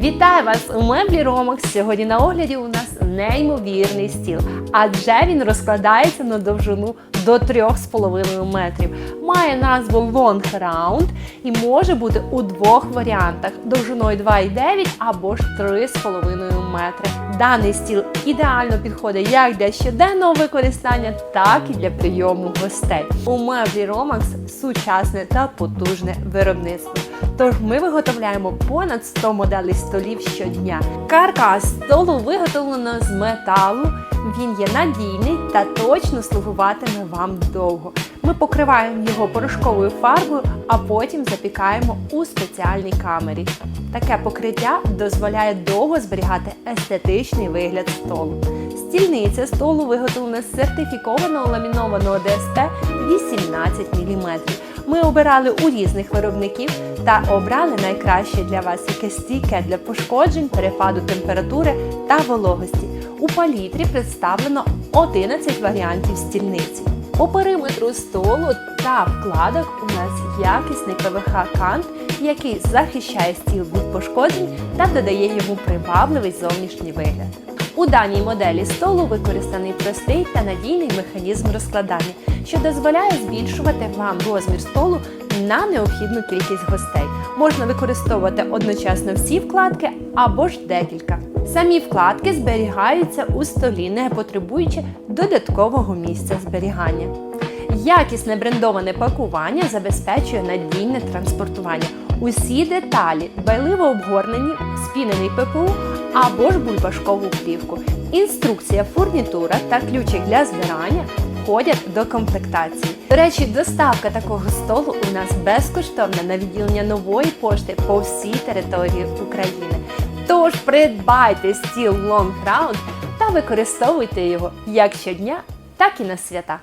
Вітаю вас у меблі Ромакс. Сьогодні на огляді у нас неймовірний стіл, адже він розкладається на довжину до 3,5 метрів. Має назву Long Round і може бути у двох варіантах: довжиною 2,9 або ж 3,5 метри. Даний стіл ідеально підходить як для щоденного використання, так і для прийому гостей. У меблі Ромакс сучасне та потужне виробництво. Тож ми виготовляємо понад 100 моделей столів щодня. Каркас столу виготовлено з металу. Він є надійний та точно слугуватиме вам довго. Ми покриваємо його порошковою фарбою, а потім запікаємо у спеціальній камері. Таке покриття дозволяє довго зберігати естетичний вигляд столу. Стільниця столу виготовлена з сертифікованого ламінованого ДСП 18 мм. Ми обирали у різних виробників та обрали найкраще для вас, яке стійке для пошкоджень, перепаду температури та вологості. У палітрі представлено 11 варіантів стільниці. По периметру столу та вкладок у нас якісний ПВХ кант, який захищає стіл від пошкоджень та додає йому привабливий зовнішній вигляд. У даній моделі столу використаний простий та надійний механізм розкладання, що дозволяє збільшувати вам розмір столу на необхідну кількість гостей. Можна використовувати одночасно всі вкладки або ж декілька. Самі вкладки зберігаються у столі, не потребуючи додаткового місця зберігання. Якісне брендоване пакування забезпечує надійне транспортування. Усі деталі дбайливо обгорнені, спінений ППУ або ж бульбашкову плівку. Інструкція, фурнітура та ключик для збирання входять до комплектації. До речі, доставка такого столу у нас безкоштовна на відділення нової пошти по всій території України. Тож придбайте стіл Long Round та використовуйте його як щодня, так і на свята.